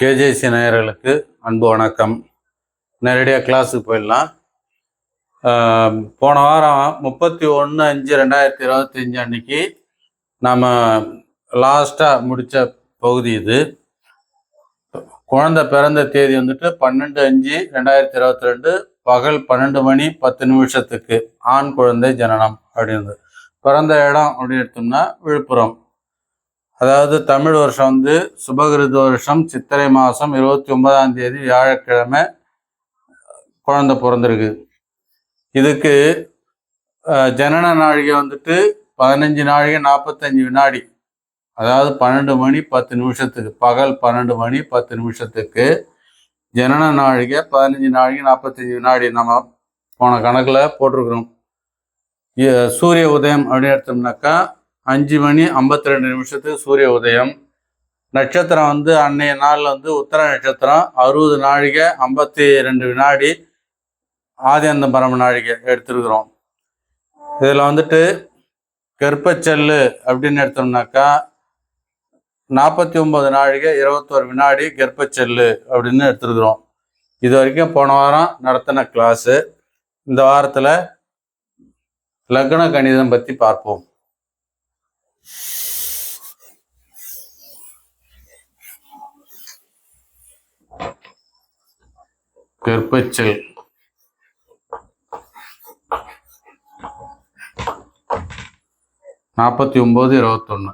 KJC நேயர்களுக்கு அன்பு வணக்கம். நேரடியாக கிளாஸுக்கு போயிடலாம். போன வாரம் முப்பத்தி ஒன்று அஞ்சு ரெண்டாயிரத்தி இருபத்தஞ்சு அன்னைக்கு நாம் லாஸ்ட்டாக முடித்த பகுதி இது. குழந்தை பிறந்த தேதி வந்துட்டு பன்னெண்டு அஞ்சு ரெண்டாயிரத்தி இருபத்தி ரெண்டு பகல் பன்னெண்டு மணி பத்து நிமிஷத்துக்கு ஆண் குழந்தை ஜனனம் அப்படின்னு பிறந்த இடம் அப்படின்னு எடுத்தோம்னா விழுப்புரம். அதாவது தமிழ் வருஷம் வந்து சுபகிருத வருஷம் சித்திரை மாதம் இருபத்தி ஒன்பதாம் தேதி வியாழக்கிழமை குழந்தை பிறந்திருக்கு. இதுக்கு ஜனன நாழிகை வந்துட்டு பதினஞ்சு நாழிகை நாற்பத்தஞ்சு வினாடி. அதாவது பன்னெண்டு மணி பத்து நிமிஷத்துக்கு பகல் பன்னெண்டு மணி பத்து நிமிஷத்துக்கு ஜனன நாழிகை பதினஞ்சு நாழிகை நாற்பத்தஞ்சு வினாடி நம்ம போன கணக்கில் போட்டிருக்கிறோம். சூரிய உதயம் அப்படின்னு எடுத்தோம்னாக்கா அஞ்சு மணி ஐம்பத்தி ரெண்டு நிமிஷத்துக்கு சூரிய உதயம். நட்சத்திரம் வந்து அன்னைய நாளில் வந்து உத்தர நட்சத்திரம். அறுபது நாழிகை ஐம்பத்தி ரெண்டு வினாடி ஆதியந்த பரம நாழிகை எடுத்திருக்கிறோம். இதில் வந்துட்டு கர்ப்பச்செல்லு அப்படின்னு எடுத்தோம்னாக்கா நாற்பத்தி ஒம்பது நாழிகை இருபத்தோரு வினாடி கர்ப்பச்செல்லு அப்படின்னு எடுத்துருக்குறோம். இது வரைக்கும் போன வாரம் நடத்தின கிளாஸு இந்த வாரத்தில் லக்ன கணிதம் பற்றி பார்ப்போம். கர்ப்பச்செல். நாற்பத்தி ஒம்பது இருபத்தொன்று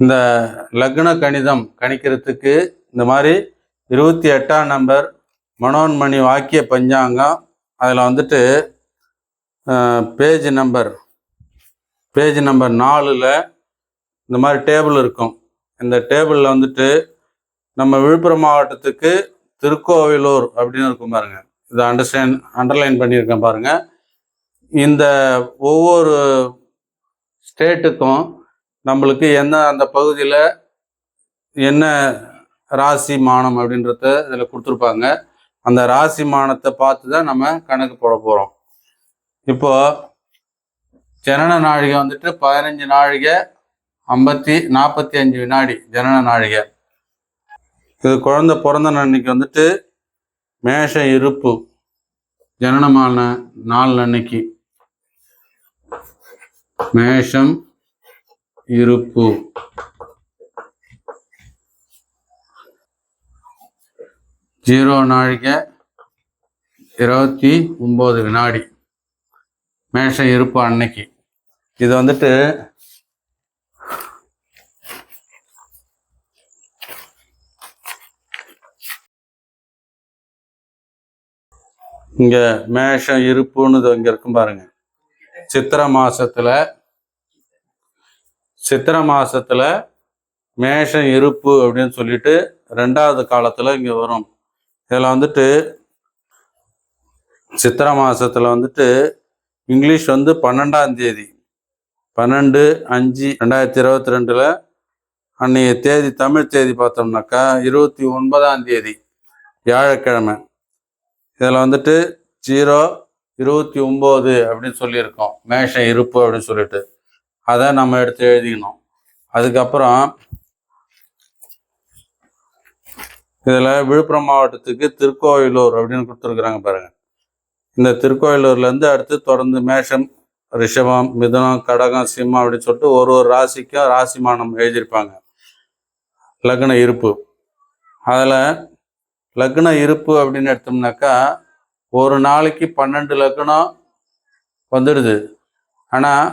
இந்த லக்ன கணிதம் கணிக்கிறதுக்கு இந்த மாதிரி இருபத்தி எட்டாம் நம்பர் மனோன்மணி வாக்கிய பஞ்சாங்கம் அதில் வந்துட்டு பேஜ் நம்பர் பேஜ் நம்பர் நாலில் இந்த மாதிரி டேபிள் இருக்கும். இந்த டேபிளில் வந்துட்டு நம்ம விழுப்புரம் மாவட்டத்துக்கு திருக்கோவிலூர் அப்படின்னு இருக்கும் பாருங்க. இதை அண்டர்ஸ்டாண்ட் அண்டர்லைன் பண்ணியிருக்கேன் பாருங்க. இந்த ஒவ்வொரு ஸ்டேட்டுக்கும் நம்மளுக்கு என்ன அந்த பகுதியில் என்ன ராசி மானம் அப்படின்றத இதில் கொடுத்துருப்பாங்க. அந்த ராசி மானத்தை பார்த்து தான் நம்ம கணக்கு போட போகிறோம் இப்போ ஜனன நாழிகை வந்துட்டு பதினஞ்சு நாழிகை ஐம்பத்தி நாற்பத்தி அஞ்சு வினாடி ஜனன நாழிகை. இது குழந்தை பிறந்த அன்னைக்கு வந்துட்டு மேஷ இருப்பு ஜனனமான நாள் அன்னைக்கு. மேஷம் இருப்பு. ஜீரோ நாழிகை இருபத்தி ஒம்பது வினாடி. மேஷம் இருப்பு அன்னைக்கு. இது வந்துட்டு இங்க மேஷம் இருப்புன்னு இங்கே இங்க இருக்கும் பாருங்க. சித்திரை மாசத்துல சித்திரை மாதத்தில் மேஷம் இருப்பு அப்படின்னு சொல்லிட்டு ரெண்டாவது காலத்தில் இங்கே வரும். இதில் வந்துட்டு சித்திரை மாதத்தில் வந்துட்டு இங்கிலீஷ் வந்து பன்னெண்டாம் தேதி. பன்னெண்டு அஞ்சு ரெண்டாயிரத்தி இருபத்தி ரெண்டில் அன்னைய தேதி தமிழ் தேதி பார்த்தோம்னாக்கா இருபத்தி ஒன்பதாம் தேதி வியாழக்கிழமை. இதில் வந்துட்டு ஜீரோ இருபத்தி ஒம்பது அப்படின்னு சொல்லியிருக்கோம். மேஷம் இருப்பு அப்படின்னு சொல்லிட்டு. அதை நம்ம எடுத்து எழுதிக்கணும். அதுக்கப்புறம் இதில் விழுப்புரம் மாவட்டத்துக்கு திருக்கோயிலூர் அப்படின்னு கொடுத்துருக்குறாங்க பாருங்க. இந்த திருக்கோயிலூர்லேருந்து அடுத்து தொடர்ந்து மேஷம் ரிஷபம் மிதுனம் கடகம் சிம்மம் அப்படின்னு சொல்லிட்டு ஒரு ஒரு ராசிக்கும் ராசிமானம் எழுதியிருப்பாங்க. லக்ன இருப்பு. அதில் லக்ன இருப்பு அப்படின்னு எடுத்தோம்னாக்கா ஒரு நாளைக்கு பன்னெண்டு லக்னம் வந்துடுது. ஆனால்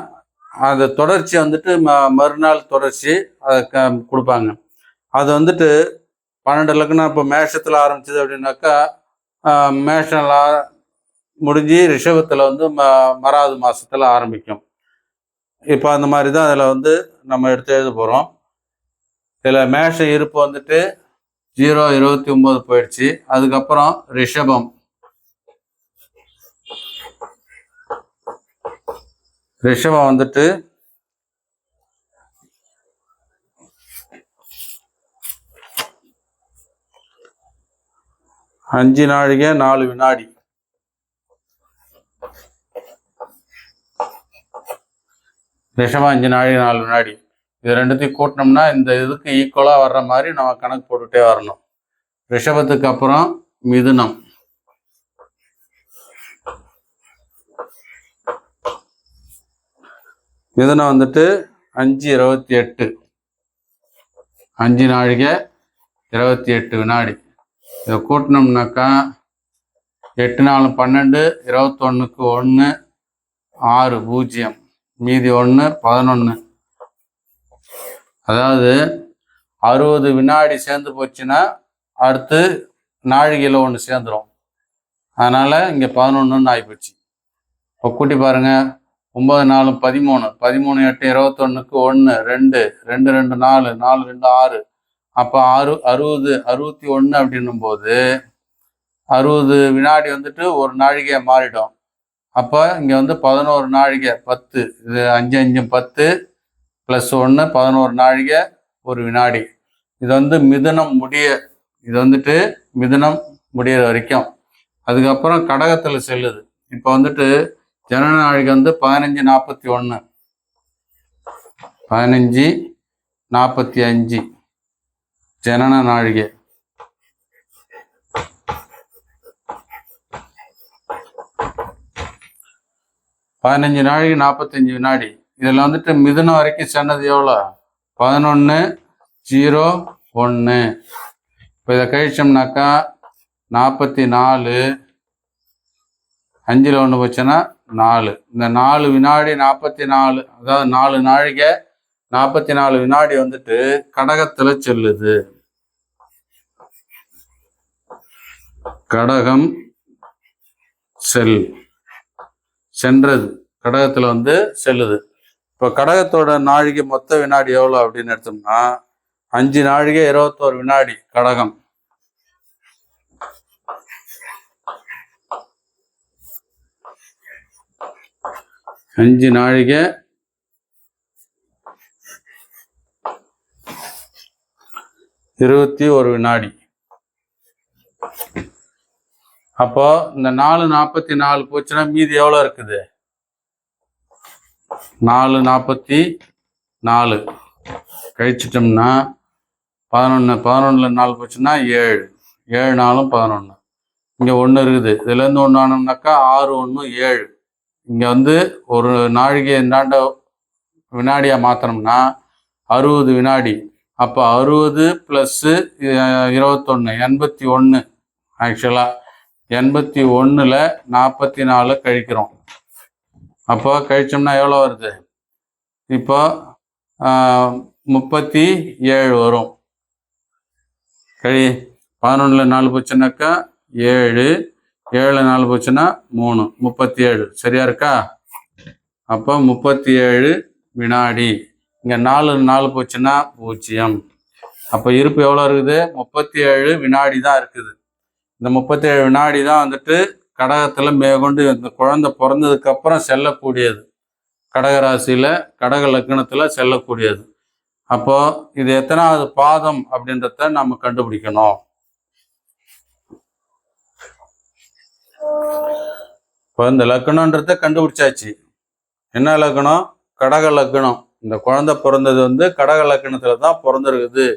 அந்த தொடர்ச்சி வந்துட்டு ம மறுநாள் தொடர்ச்சி அதை க கொடுப்பாங்க. அது வந்துட்டு பன்னெண்டு லக்னம் இப்போ மேஷத்தில் ஆரம்பிச்சது அப்படின்னாக்கா மேஷம் முடிஞ்சு ரிஷபத்தில் வந்து ம மறாவது மாதத்தில் ஆரம்பிக்கும். இப்போ அந்த மாதிரி தான் அதில் வந்து நம்ம எடுத்து எழுத போகிறோம் இதில் மேஷ இருப்பு வந்துட்டு ஜீரோ இருபத்தி ஒம்பது போயிடுச்சு. அதுக்கப்புறம் ரிஷபம். ரிஷபம் வந்துட்டு அஞ்சு நாழிகை நாலு வினாடி. விஷமா அஞ்சு நாழிகை நாலு வினாடி. இது ரெண்டுத்தையும் கூட்டினோம்னா இந்த இதுக்கு ஈக்குவலாக வர்ற மாதிரி நம்ம கணக்கு போட்டுகிட்டே வரணும். ரிஷபத்துக்கு அப்புறம் மிதுனம். மிதுனம் வந்துட்டு அஞ்சு இருபத்தி எட்டு. அஞ்சு நாழிகை இருபத்தி எட்டு வினாடி. இதை கூட்டினோம்னாக்கா எட்டு நாலு பன்னெண்டு இருபத்தொன்னுக்கு ஒன்று ஆறு பூஜ்ஜியம். மீதி ஒன்று பதினொன்று அதாவது அறுபது வினாடி சேர்ந்து போச்சுன்னா அடுத்து நாழிகையில் ஒன்று சேர்ந்துரும். அதனால் இங்கே பதினொன்றுன்னு ஆகிப்போச்சு இப்போ கூட்டி பாருங்கள் ஒன்பது நாலு பதிமூணு. பதிமூணு எட்டு இருபத்தொன்னுக்கு ஒன்று ரெண்டு ரெண்டு ரெண்டு நாலு நாலு ரெண்டு ஆறு. அப்போ ஆறு அறுபது அறுபத்தி ஒன்று அப்படின்னும் போது அறுபது வினாடி வந்துட்டு ஒரு நாழிகையை மாறிடும். அப்போ இங்கே வந்து பதினோரு நாழிகை பத்து. இது அஞ்சு அஞ்சு பத்து ப்ளஸ் ஒன்று பதினோரு நாழிகை ஒரு வினாடி. இது வந்து மிதுனம் முடிய இது வந்துட்டு மிதுனம் முடியிற வரைக்கும். அதுக்கப்புறம் கடகத்தில் செல்லுது. இப்போ வந்துட்டு ஜனன நாழிகை வந்து பதினஞ்சு நாற்பத்தி ஒன்று பதினஞ்சு நாற்பத்தி அஞ்சு. ஜனன நாழிகை பதினஞ்சு நாழிகை நாற்பத்தஞ்சு வினாடி. இதில் வந்துட்டு மிதுனம் வரைக்கும் சென்னது எவ்வளோ? பதினொன்று ஜீரோ ஒன்று இப்போ இதை கழிச்சோம்னாக்கா நாற்பத்தி நாலு. அஞ்சில் ஒன்று போச்சுன்னா நாலு. இந்த நாலு வினாடி நாற்பத்தி நாலு அதாவது நாலு நாழிகை நாற்பத்தி நாலு வினாடி வந்துட்டு கடகத்தில் செல்லுது. கடகம் செல் சென்றது. கடகத்தில் வந்து செல்லுது. இப்போ கடகத்தோட நாழிகை மொத்த வினாடி எவ்வளோ அப்படின்னு எடுத்தோம்னா அஞ்சு நாழிகை இருபத்தோரு வினாடி கடகம். அஞ்சு நாழிகை. இருபத்தி ஒரு வினாடி. அப்போ இந்த நாலு நாற்பத்தி நாலு போச்சுன்னா மீதி எவ்வளோ இருக்குது? நாலு நாற்பத்தி நாலு கழிச்சிட்டோம்னா பதினொன்று பதினொன்றில் நாலு போச்சுன்னா ஏழு. ஏழு நாளும் பதினொன்று இங்கே ஒன்று இருக்குது. இதுலேருந்து ஒன்று ஆனோம்னாக்கா ஆறு ஒன்று ஏழு. இங்கே வந்து ஒரு நாழிகை இந்தாண்ட வினாடியாக மாற்றினோம்னா அறுபது வினாடி. அப்போ அறுபது ப்ளஸ்ஸு இருபத்தொன்று எண்பத்தி ஒன்று ஆக்சுவலாக எண்பத்தி ஒன்றில் நாற்பத்தி நாலு கழிக்கிறோம். அப்போ கழிச்சோம்னா எவ்வளோ வருது? இப்போ முப்பத்தி ஏழு வரும். கழி பதினொன்றில் நாலு போச்சுன்னாக்கா ஏழு ஏழு நாலு போச்சுன்னா மூணு முப்பத்தி ஏழு சரியா இருக்கா? அப்போ முப்பத்தி ஏழு வினாடி. இங்கே நாலு நாலு போச்சுன்னா பூஜ்ஜியம். அப்போ இருப்பு எவ்வளோ இருக்குது? முப்பத்தி ஏழு வினாடி தான் இருக்குது. இந்த முப்பத்தி ஏழு வினாடி தான் வந்துட்டு கடகத்தில் மேற்கொண்டு இந்த குழந்தை பிறந்ததுக்கப்புறம் செல்லக்கூடியது. கடகராசியில் கடக லக்னத்தில் செல்லக்கூடியது. அப்போது இது எத்தனாவது பாதம் அப்படின்றத நம்ம கண்டுபிடிக்கணும். இப்போ இந்த லக்னன்றத கண்டுபிடிச்சாச்சு. என்ன லக்னம்? கடக லக்னம். இந்த குழந்தை பிறந்தது வந்து கடக லக்னத்துல தான் பிறந்திருக்குது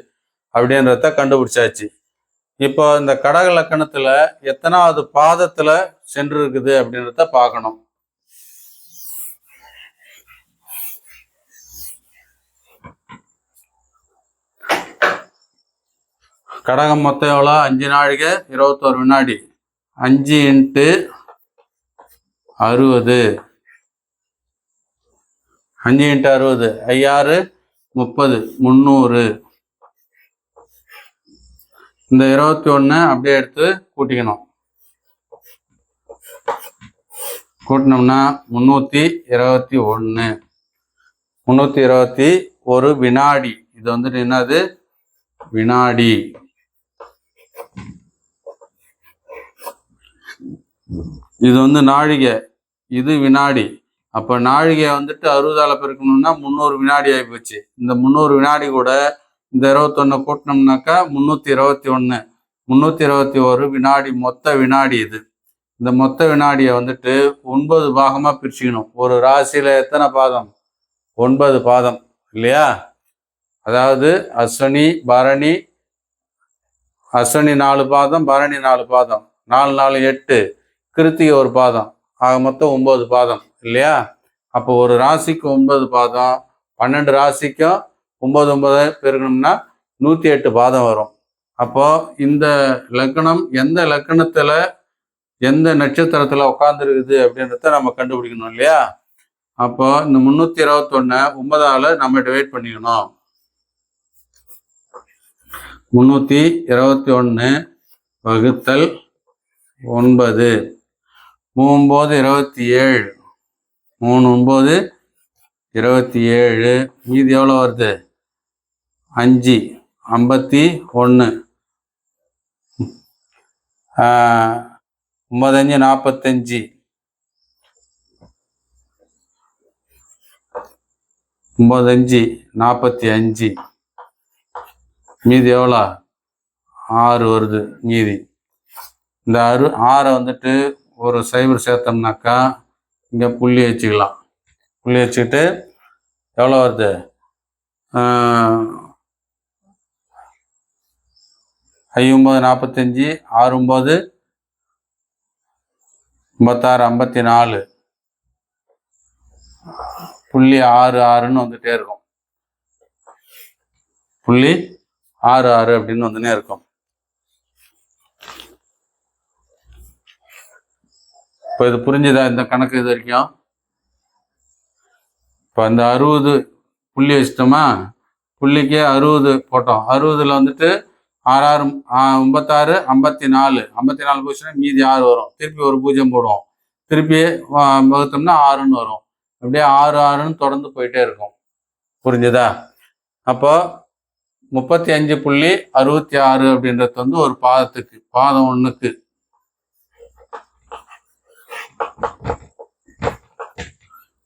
அப்படின்றத கண்டுபிடிச்சாச்சு. இப்போ இந்த கடக லக்கணத்தில் எத்தனாவது பாதத்துல சென்று இருக்குது அப்படின்றத பார்க்கணும். கடகம் மொத்தம் எவ்வளோ அஞ்சு நாழிகை இருபத்தோரு வினாடி அஞ்சு இன்ட்டு அறுபது. அஞ்சு இன்ட்டு அறுபது. ஐயாறு முப்பது முந்நூறு. இந்த இருபத்தி ஒன்று அப்படியே எடுத்து கூட்டிக்கணும். கூட்டினோம்னா முந்நூற்றி இருபத்தி ஒன்று முந்நூற்றி இருபத்தி ஒரு வினாடி. இது வந்துட்டு என்னது? வினாடி. இது வந்து நாழிகை இது வினாடி. அப்போ நாழிகை வந்துட்டு அறுபதால பெருக்கணும்னா முந்நூறு வினாடி ஆகிப்போச்சு இந்த முந்நூறு வினாடி கூட இந்த இருபத்தொன்னு கூட்டினோம்னாக்கா முந்நூற்றி இருபத்தி ஒன்று முந்நூற்றி இருபத்தி ஒரு வினாடி மொத்த வினாடி இது. இந்த மொத்த வினாடியை வந்துட்டு ஒன்பது பாகமாக பிரிச்சுக்கணும். ஒரு ராசியில் எத்தனை பாதம்? ஒன்பது பாதம். இல்லையா? அதாவது அஸ்வினி பரணி அஸ்வினி நாலு பாதம் பரணி நாலு பாதம். நாலு நாலு எட்டு. கிருத்திகை ஒரு பாதம். ஆக மொத்தம் ஒன்பது பாதம் இல்லையா? அப்போ ஒரு ராசிக்கு ஒன்பது பாதம் பன்னெண்டு ராசிக்கும் ஒன்பது ஒன்பது பெருகணும்னா நூற்றி எட்டு பாதம் வரும். அப்போ இந்த லக்னம் எந்த லக்னத்தில் எந்த நட்சத்திரத்தில் உட்காந்துருக்குது அப்படின்றத நம்ம கண்டுபிடிக்கணும் இல்லையா? அப்போ இந்த முந்நூற்றி இருபத்தொன்னு ஒன்பதால் நம்ம டிவைட் பண்ணிக்கணும். முந்நூற்றி இருபத்தி ஒன்று வகுத்தல் ஒன்பது. மூம்போது இருபத்தி ஏழு. மூணு ஒம்பது இருபத்தி ஏழு. மீதி எவ்வளோ வருது? அஞ்சு. ஐம்பத்தி ஒன்று. ஒம்பதஞ்சு நாற்பத்தஞ்சு. ஒம்பதஞ்சு நாற்பத்தி அஞ்சு. மீதி எவ்வளோ ஆறு வருது மீதி. இந்த அறு ஆறை வந்துட்டு ஒரு சைபர் சேர்த்தோம்னாக்கா இங்கே புள்ளி வச்சுக்கலாம். புள்ளி வச்சுக்கிட்டு எவ்வளோ வருது? ஐம்பது நாற்பத்தஞ்சி ஆறு ஒம்பது ஐம்பத்தாறு ஐம்பத்தி நாலு புள்ளி ஆறு ஆறுன்னு வந்துகிட்டே இருக்கும். புள்ளி ஆறு ஆறு அப்படின்னு வந்துனே இருக்கும். இப்போ இது புரிஞ்சுதா இந்த கணக்கு இது வரைக்கும்? இப்போ அந்த அறுபது புள்ளி வச்சிட்டோமா? புள்ளிக்கே அறுபது போட்டோம். அறுபதுல வந்துட்டு ஆறாறு ஐம்பத்தாறு ஐம்பத்தி நாலு ஐம்பத்தி நாலு பூஜைனா மீதி ஆறு வரும். திருப்பி ஒரு பூஜ்ஜியம் போடுவோம். திருப்பி வகுத்தோம்னா ஆறுன்னு வரும். அப்படியே ஆறு ஆறுன்னு தொடர்ந்து போயிட்டே இருக்கும். புரிஞ்சுதா? அப்போ முப்பத்தி அஞ்சு புள்ளி அறுபத்தி ஆறு அப்படின்றது வந்து ஒரு பாதத்துக்கு பாதம் ஒன்றுக்கு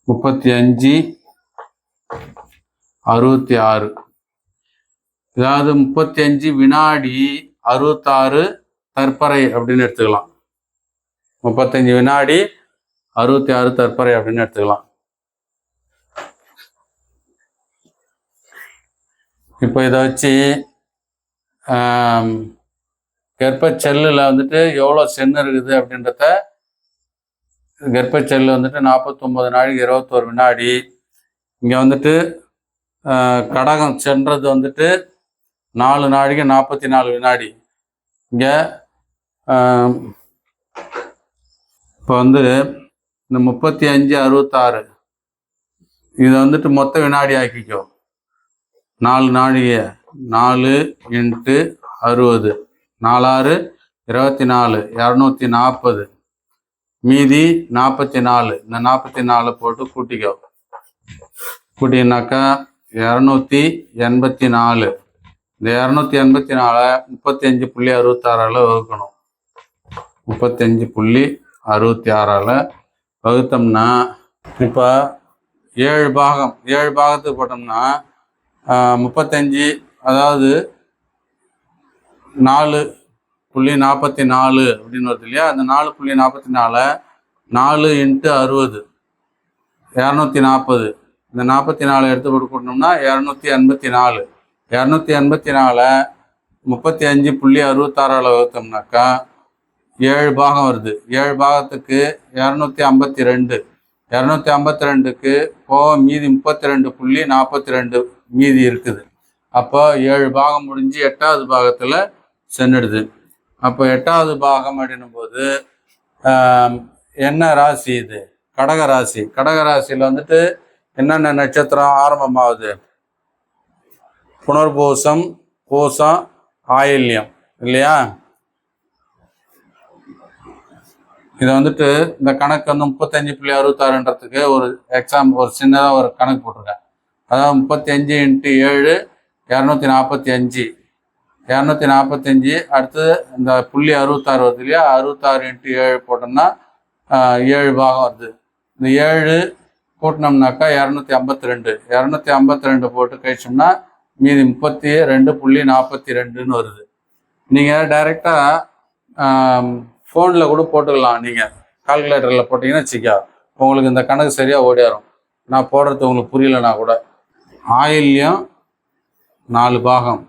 முப்பத்தி அஞ்சு அறுபத்தி ஆறு. அதாவது முப்பத்தி அஞ்சு வினாடி அறுபத்தாறு தற்பறை அப்படின்னு எடுத்துக்கலாம். முப்பத்தஞ்சு வினாடி அறுபத்தி ஆறு தற்பறை அப்படின்னு எடுத்துக்கலாம். இப்போ இதை வச்சு கர்ப்ப செல்லில் வந்துட்டு எவ்வளோ சென்னு இருக்குது அப்படின்றத கர்ப்பச்செல்லு வந்துட்டு நாற்பத்தொம்பது நாளைக்கு இருபத்தோரு வினாடி இங்கே வந்துட்டு கடகம் சென்றது வந்துட்டு நாலு நாளைக்கு நாற்பத்தி நாலு வினாடி இங்கே இப்போ வந்து இந்த முப்பத்தி அஞ்சு அறுபத்தாறு. இதை வந்துட்டு மொத்த வினாடி ஆக்கிக்கோ. நாலு நாழிகை நாலு இன்ட்டு அறுபது. நாலாறு இருபத்தி நாலு இரநூத்தி நாற்பது மீதி நாற்பத்தி நாலு இந்த நாற்பத்தி நாலு போட்டு கூட்டிக்கோ. கூட்டினாக்கா இரநூத்தி எண்பத்தி நாலு இந்த இரநூத்தி எண்பத்தி நாலு முப்பத்தஞ்சு புள்ளி அறுபத்தாறால் வகுக்கணும். முப்பத்தஞ்சு புள்ளி அறுபத்தி ஆறால் வகுத்தோம்னா இப்போ ஏழு பாகம் ஏழு பாகத்துக்கு போட்டோம்னா முப்பத்தஞ்சு அதாவது நாலு புள்ளி நாற்பத்தி நாலு அப்படின்னு வருது இல்லையா? அந்த நாலு புள்ளி நாற்பத்தி நாலை நாலு இன்ட்டு அறுபது. இரநூத்தி நாற்பது இந்த நாற்பத்தி நாலு எடுத்து போட்டு இரநூத்தி எண்பத்தி நாலு. இரநூத்தி எண்பத்தி நாலை முப்பத்தி அஞ்சு புள்ளி அறுபத்தாறால் வகுத்தோம்னாக்கா ஏழு பாகம் வருது. ஏழு பாகத்துக்கு இரநூத்தி ஐம்பத்தி ரெண்டு. இரநூத்தி ஐம்பத்தி ரெண்டுக்கு போக மீதி முப்பத்தி ரெண்டு புள்ளி நாற்பத்தி ரெண்டு மீதி இருக்குது. அப்போ ஏழு பாகம் முடிஞ்சு எட்டாவது பாகத்தில் சென்றுடுது. அப்போ எட்டாவது பாகம் அப்படின்னும் போது என்ன ராசி இது? கடக ராசி. கடக ராசியில் வந்துட்டு என்னென்ன நட்சத்திரம் ஆரம்பமாகுது? புனர்பூசம் பூசம் ஆயில்யம். இல்லையா? இதை வந்துட்டு இந்த கணக்கு வந்து முப்பத்தஞ்சு புள்ளி அறுபத்தாறுன்றதுக்கு ஒரு எக்ஸாம் ஒரு சின்னதாக ஒரு கணக்கு போட்டிருக்கேன். அதாவது முப்பத்தி அஞ்சு இன்ட்டு ஏழு இரநூத்தி நாற்பத்தி அஞ்சு. இரநூத்தி நாற்பத்தஞ்சு அடுத்து இந்த புள்ளி அறுபத்தாறு வருது இல்லையா? அறுபத்தாறு இன்ட்டு ஏழு போட்டோம்னா ஏழு பாகம் வருது. இந்த ஏழு கூட்டினோம்னாக்கா இரநூத்தி ஐம்பத்தி ரெண்டு. இரநூத்தி ஐம்பத்தி ரெண்டு போட்டு கழிச்சோம்னா மீதி முப்பத்தி ரெண்டு புள்ளி நாற்பத்தி ரெண்டுன்னு வருது. நீங்கள் டைரெக்டாக ஃபோனில் கூட போட்டுக்கலாம். நீங்கள் கால்குலேட்டரில் போட்டிங்கன்னா வச்சுக்கா. உங்களுக்கு இந்த கணக்கு சரியாக ஓடியாரும். நான் போடுறது உங்களுக்கு புரியலனா கூட. ஆயில்யம் நாலு பாகம்.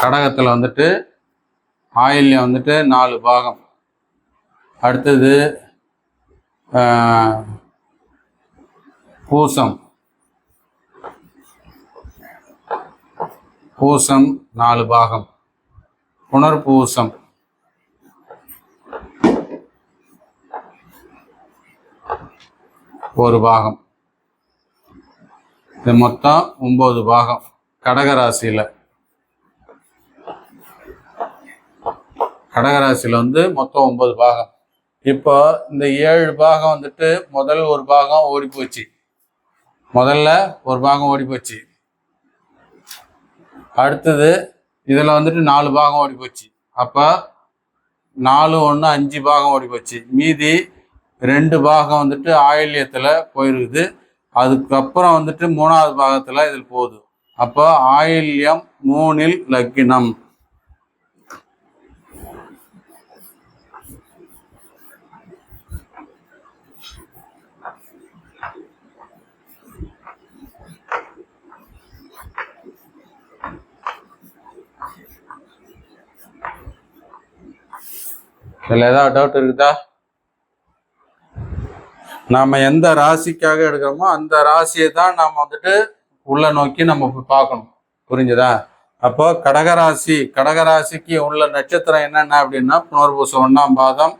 கடகத்தில் வந்துட்டு ஆயில்யம் வந்துட்டு நாலு பாகம். அடுத்தது பூசம். பூசம் நாலு பாகம். புனர்பூசம். ஒரு பாகம். இது மொத்தம் ஒம்பது பாகம். கடகராசியில். கடகராசியில் வந்து மொத்தம் ஒன்பது பாகம். இப்போ இந்த ஏழு பாகம் வந்துட்டு முதல் ஒரு பாகம் ஓடி போச்சு. முதல்ல ஒரு பாகம் ஓடி போச்சு. அடுத்தது இதில் வந்துட்டு நாலு பாகம் ஓடி போச்சு. அப்போ நாலு ஒன்று அஞ்சு பாகம் ஓடி போச்சு. மீதி ரெண்டு பாகம் வந்துட்டு ஆயில்யத்தில் போயிருக்குது. அதுக்கப்புறம் வந்துட்டு மூணாவது பாகத்தில் இதில் போகுது. அப்போ ஆயில்யம் மூணில் லக்கினம். இதில் ஏதாவது டவுட் இருக்குதா? நாம் எந்த ராசிக்காக எடுக்கிறோமோ அந்த ராசியை தான் நாம் வந்துட்டு உள்ள நோக்கி நம்ம பார்க்கணும். புரிஞ்சுதா? அப்போ கடகராசி கடகராசிக்கு உள்ள நட்சத்திரம் என்னென்ன அப்படின்னா புனர்பூசம் ஒன்றாம் பாதம்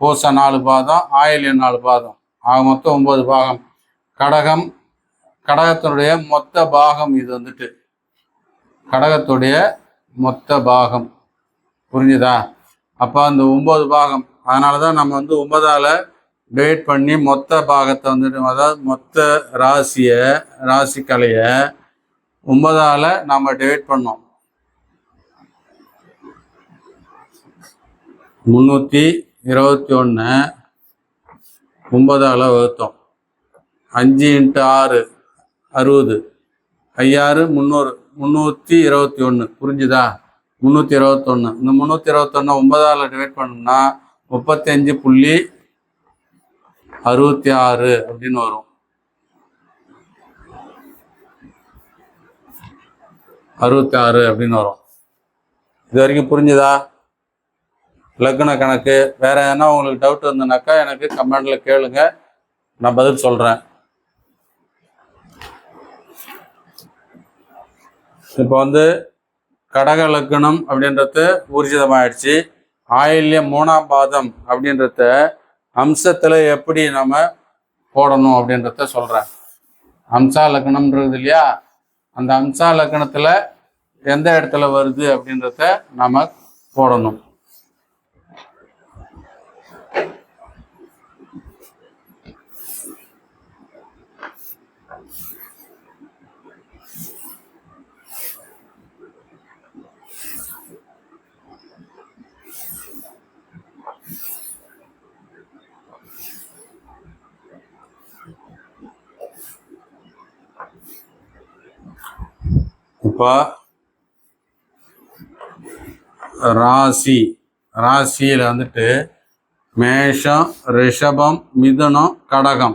பூச நாலு பாதம் ஆயில்யம் நாலு பாதம். ஆக மொத்தம் ஒன்பது பாகம். கடகம் கடகத்தினுடைய மொத்த பாகம் இது வந்துட்டு. கடகத்துடைய மொத்த பாகம். புரிஞ்சுதா? அப்போ அந்த ஒம்பது பாகம் அதனால தான் நம்ம வந்து ஒன்பதால் டிவைட் பண்ணி மொத்த பாகத்தை வந்துட்டு அதாவது மொத்த ராசியை ராசி கலையை ஒன்பதால் நம்ம டிவைட் பண்ணோம். முந்நூற்றி இருபத்தி ஒன்று ஒன்பதால வகுத்தோம். அஞ்சு இன்ட்டு ஆறு அறுபது. ஐயாறு முந்நூறு முந்நூற்றி இருபத்தி ஒன்று புரிஞ்சுதா? முந்நூற்றி இருபத்தொன்று இந்த முந்நூற்றி இருபத்தொன்று ஒன்பதால் டிவைட் பண்ணோம்னா முப்பத்தஞ்சு புள்ளி அறுபத்தி ஆறு அப்படின்னு வரும். அறுபத்தி ஆறு அப்படின்னு வரும். இது வரைக்கும் புரிஞ்சுதா? லக்ன கணக்கு. வேற எதனா உங்களுக்கு டவுட் இருந்ததுனாக்கா எனக்கு கமெண்ட்ல கேளுங்க. நான் பதில் சொல்றேன். இப்போ வந்து கடக லக்னம் அப்படின்றது ஊர்ஜிதமாயிடுச்சு. ஆயில்யம் மூணாம் பாதம் அப்படின்றத அம்சத்தில் எப்படி நம்ம போடணும் அப்படின்றத சொல்கிறேன் அம்சா லக்னம்ன்றது இல்லையா? அந்த அம்சா லக்னத்துல எந்த இடத்துல வருது அப்படின்றத நாம் போடணும். இப்போ ராசி ராசியில் வந்துட்டு மேஷம் ரிஷபம் மிதுனம் கடகம்.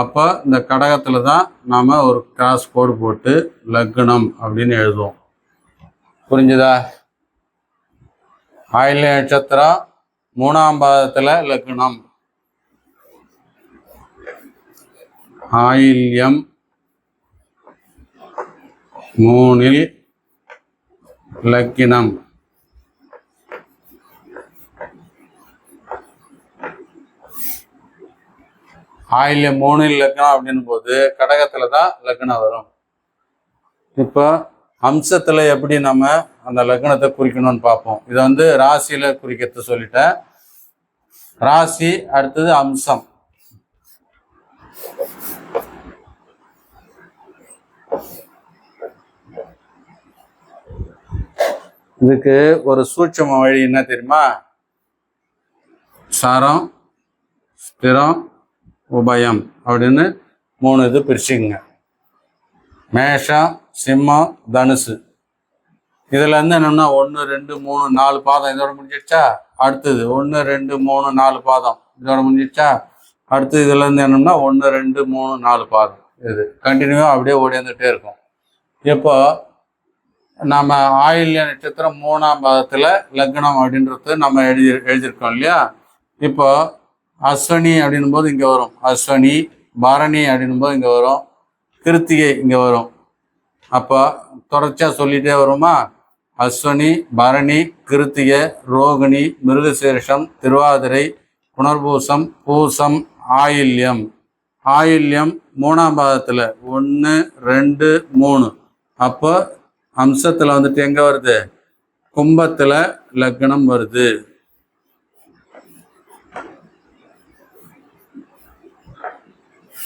அப்போ இந்த கடகத்தில் தான் நாம் ஒரு கிராஸ் கோடு போட்டு லக்னம் அப்படின்னு எழுதுவோம். புரிஞ்சுதா? ஆயில் நட்சத்திரம் மூணாம் பாதத்தில் லக்னம். ஆயில்யம் மூணில் லக்கினம். ஆயில மூணில் லக்னம் அப்படின் போது கடகத்துல தான் லக்னம் வரும். இப்போ அம்சத்தில் எப்படி நம்ம அந்த லக்னத்தை குறிக்கணும்னு பார்ப்போம். இதை வந்து ராசியில் குறிக்கிறது சொல்லிட்டேன். ராசி அடுத்தது அம்சம். இதுக்கு ஒரு சூட்சம வழி என்ன தெரியுமா? சாரம் ஸ்திரம் உபயம் அப்படின்னு மூணு இது பிரிச்சுங்க மேஷம் சிம்மம் தனுசு. இதுல இருந்து என்னன்னா ஒன்று ரெண்டு மூணு நாலு பாதம். இதோட முடிஞ்சிடுச்சா? அடுத்தது ஒன்று ரெண்டு மூணு நாலு பாதம். இதோட முடிஞ்சிடுச்சா? அடுத்து இதுல இருந்து என்னன்னா ஒன்று ரெண்டு மூணு நாலு பாதம். இது கண்டினியூவாக அப்படியே ஓடிந்துகிட்டே இருக்கும். இப்போ நம்ம ஆயில்ய நட்சத்திரம் மூணாம் பாதத்தில் லக்னம் அப்படின்றது நம்ம எழுதி எழுதியிருக்கோம் இல்லையா? இப்போ அஸ்வனி அப்படின்னும் போது இங்கே வரும். அஸ்வனி பரணி அப்படின்னும் போது இங்கே வரும். கிருத்திகை இங்கே வரும். அப்போ தொடர்ச்சியாக சொல்லிகிட்டே வருமா? அஸ்வனி பரணி கிருத்திகை ரோகிணி மிருகசேஷம் திருவாதிரை புனர்பூசம் பூசம் ஆயில்யம். ஆயில்யம் மூணாம் பாதத்தில். ஒன்று ரெண்டு மூணு. அப்போ அம்சத்தில் வந்துட்டு எங்கே வருது? கும்பத்தில் லக்னம் வருது.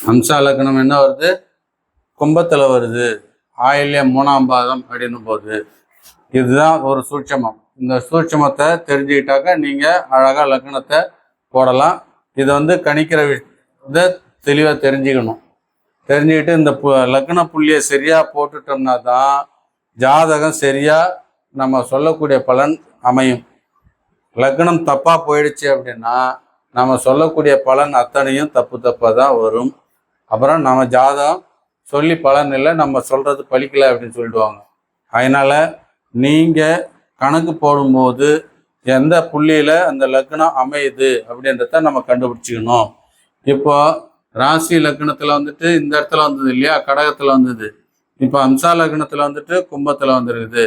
அம்சா லக்னம் என்ன வருது? கும்பத்தில் வருது. ஆயில்யம் மூணாம் பாதம் அப்படின்னு போகுது இதுதான் ஒரு சூட்சமம். இந்த சூட்சமத்தை தெரிஞ்சுக்கிட்டாக்க நீங்கள் அழகாக லக்னத்தை போடலாம். இதை வந்து கணிக்கிற வி- இதை தெளிவாக தெரிஞ்சுக்கணும். தெரிஞ்சுக்கிட்டு இந்த பு- லக்ன புள்ளியை சரியாக போட்டுட்டோம்னா தான் ஜாதகம் சரியாக நம்ம சொல்லக்கூடிய பலன் அமையும். லக்னம் தப்பாக போயிடுச்சு அப்படின்னா நம்ம சொல்லக்கூடிய பலன் அத்தனையும் தப்பு தப்பாக தான் வரும். அப்புறம் நம்ம ஜாதகம் சொல்லி பலன் இல்லை நம்ம சொல்கிறது பலிக்கல அப்படின்னு சொல்லிடுவாங்க. அதனால் நீங்கள் கணக்கு போடும்போது எந்த புள்ளியில் அந்த லக்னம் அமையுது அப்படின்றத நம்ம கண்டுபிடிச்சிக்கணும். இப்போ ராசி லக்னத்தில் வந்துட்டு இந்த இடத்துல வந்தது இல்லையா? கடகத்தில் வந்தது. இப்போ அம்சா லக்னத்தில் வந்துட்டு கும்பத்தில் வந்துருக்குது.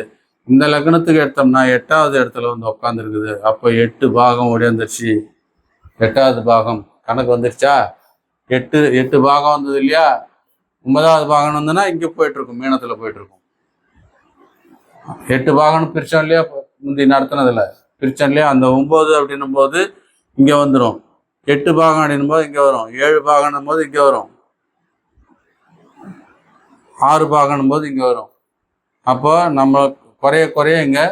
இந்த லக்னத்துக்கு எடுத்தோம்னா எட்டாவது இடத்துல வந்து உட்காந்துருக்குது அப்போ எட்டு பாகம் ஓடியாந்துருச்சு எட்டாவது பாகம். கணக்கு வந்துருச்சா? எட்டு எட்டு பாகம் வந்தது இல்லையா? ஒன்பதாவது பாகம் வந்ததுன்னா இங்கே போயிட்டுருக்கும் மீனத்தில் போயிட்டுருக்கும். எட்டு பாகம்னு பிரிச்சோம் இல்லையா? முந்தி நடத்தினதில். பிரிச்சோம் இல்லையா? அந்த ஒம்பது அப்படின்னும் போது இங்கே வந்துடும் எட்டு பாகம் அப்படின்னும் போது இங்கே வரும். ஏழு பாகம்னும் போது இங்கே வரும். ஆறு பாகனும் போது இங்கே வரும். அப்போ நம்ம குறைய குறைய இங்கே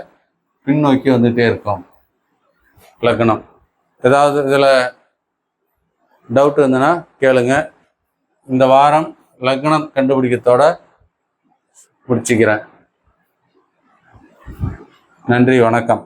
பின்னோக்கி வந்துகிட்டே இருக்கோம். லக்னம் ஏதாவது இதில் டவுட் இருந்ததுன்னா கேளுங்க. இந்த வாரம் லக்னம் கண்டுபிடிக்கத்தோட முடிச்சுக்கிறேன். நன்றி வணக்கம்.